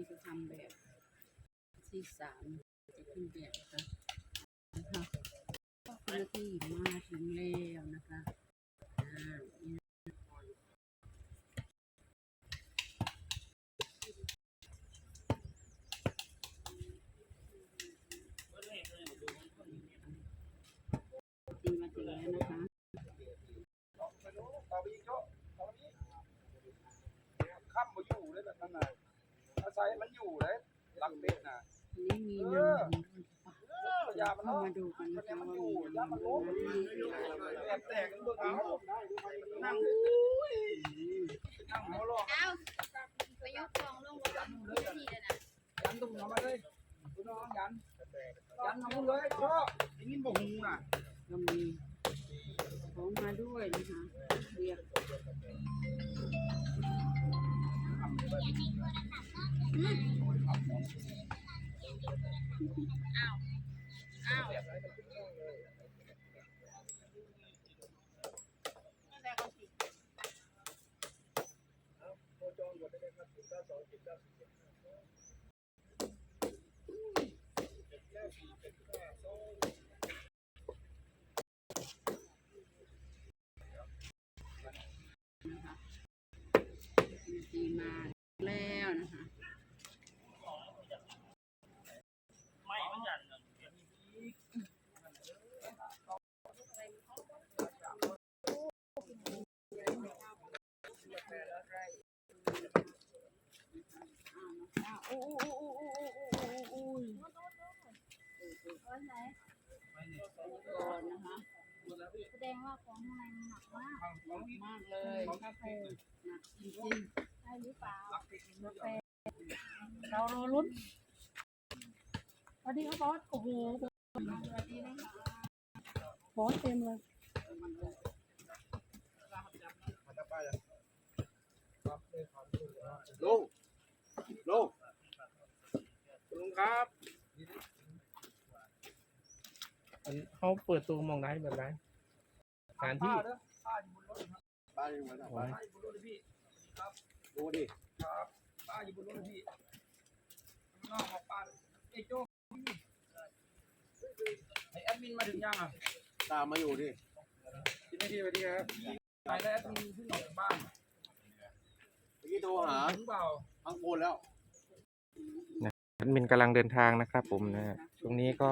นี่ก็ทำแบบที่สามจะขึ้นแบบนะคะนะคะเจ้าหน้าที่มาถึงแล้วนะคะอ่านี่ตีมาถึงแล้วนะคะค่ำมาอยู่เลยแบบนั้นน่ะ อาศัยมันอยู่เลยหลังเป็ดน่ะอันนี้มีน้ำมันด้วยค่ะเออยามันเข้าเอามาดูกันนะคะมันว่าอยู่มียาน้ำมัมันนล้มไหมแตกแตกกันเบิ่งเอานั่งอุ้ยนั่งหัวลอกเอาไปยกกองลงรถที่เลยนะยันตุ้มทำมาเลยคุณน้องยันยันทำเลยเพราะอย่างนี้บ่หูน่ะก็มีของมาด้วยนะคะเรียกอ้าว นะคะตีมาแล้วนะคะ แสดงว่าของข้างในมันหนักมากมากเลยหนักจริงใช่หรือเปล่าๆเรารอลุ้นสวัสดีครับบอสโอ้โหสวัสดีนะคะบอสเต็มเลยลุงลุง ลุงครับ อันเขาเปิดตัวมองได้แบบไรสถานที่ป้าเด้อป้าอยู่บนรถนะป้าอยู่บนรถนะพี่ครับดูดิครับป้าอยู่บนรถนะพี่น้องบอกป้าเอ้ยโจ้ไอแอดมินมาถึงยังอะตามมาอยู่ดิที่ไม่ดีไปดีครับไปแล้วแอดมินขึ้นออกจากบ้านเมื่อกี้โทรหาถึงเปล่าทั้งโคนแล้ว แอดมินกำลังเดินทางนะครับ ผมนะฮะช่วงนี้ก็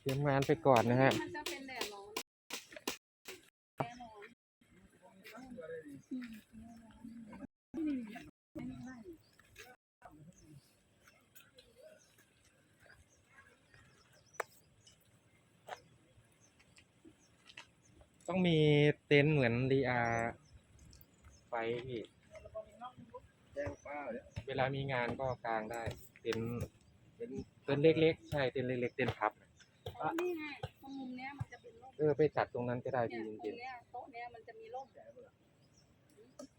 เตรียมงานไปก่อนนะฮะมันจะเป็นแดดร้อนแดดร้อนต้องมีเต็นท์เหมือนรีอาไฟพี่เลยเวลามีงานก็กางได้ เต็นท์เต็นท์เต็นท์เล็กๆ ใช่เต็นท์เล็กๆเต็นท์พับนี่ไงตรงมุมเนี้ยมันจะเป็นร่มเออไปจัดตรงนั้นก็ได้เนี่ดียตรจริงงเนี้ยโต๊ะเนี้ยมันจะมีร่ม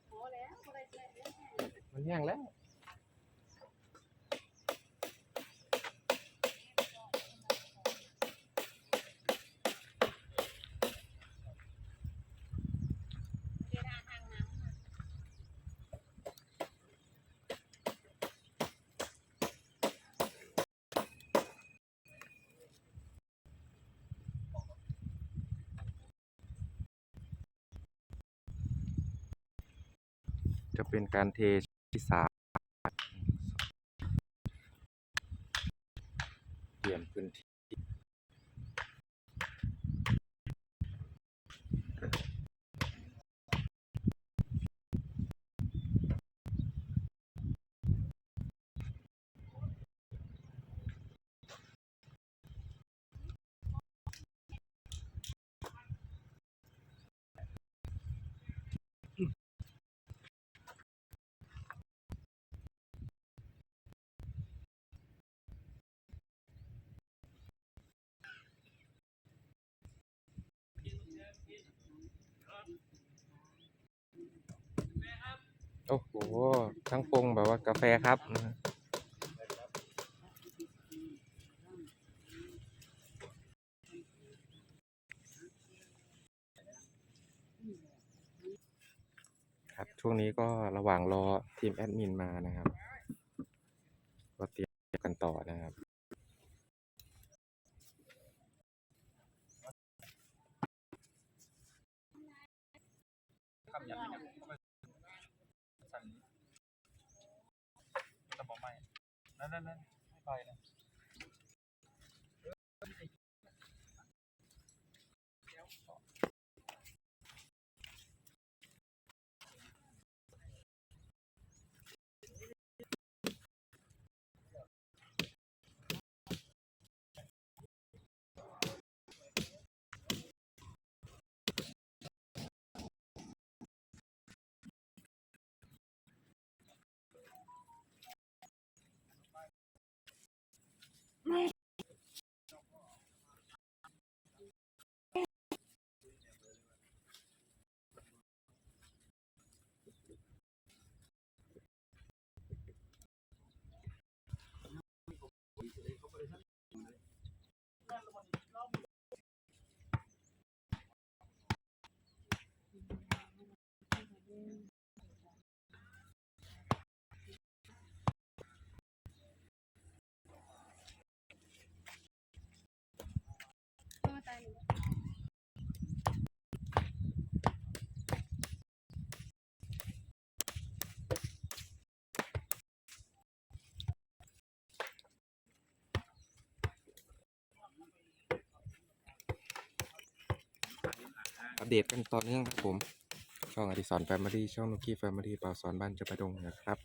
พอแล้วอะไรแล้ว ๆมันแห้งแล้ว จะเป็นการเทที่สาม โอ้โหทั้งปรุงแบบว่ากาแฟครับนะฮะครับช่วงนี้ก็ระหว่างรอทีมแอดมินมานะครับ ก็เตรียมกันต่อนะครับอย่างนี้ก็ไปสั่นแต่บอกไม่ นั่นนั่นนั่น อัปเดตกันต่อเนื่องครับผม ช่องอดิสรแฟมิลี่ช่องนุกกี้แฟมิลี่ป่าวสอนบ้านจะประดงนะครับ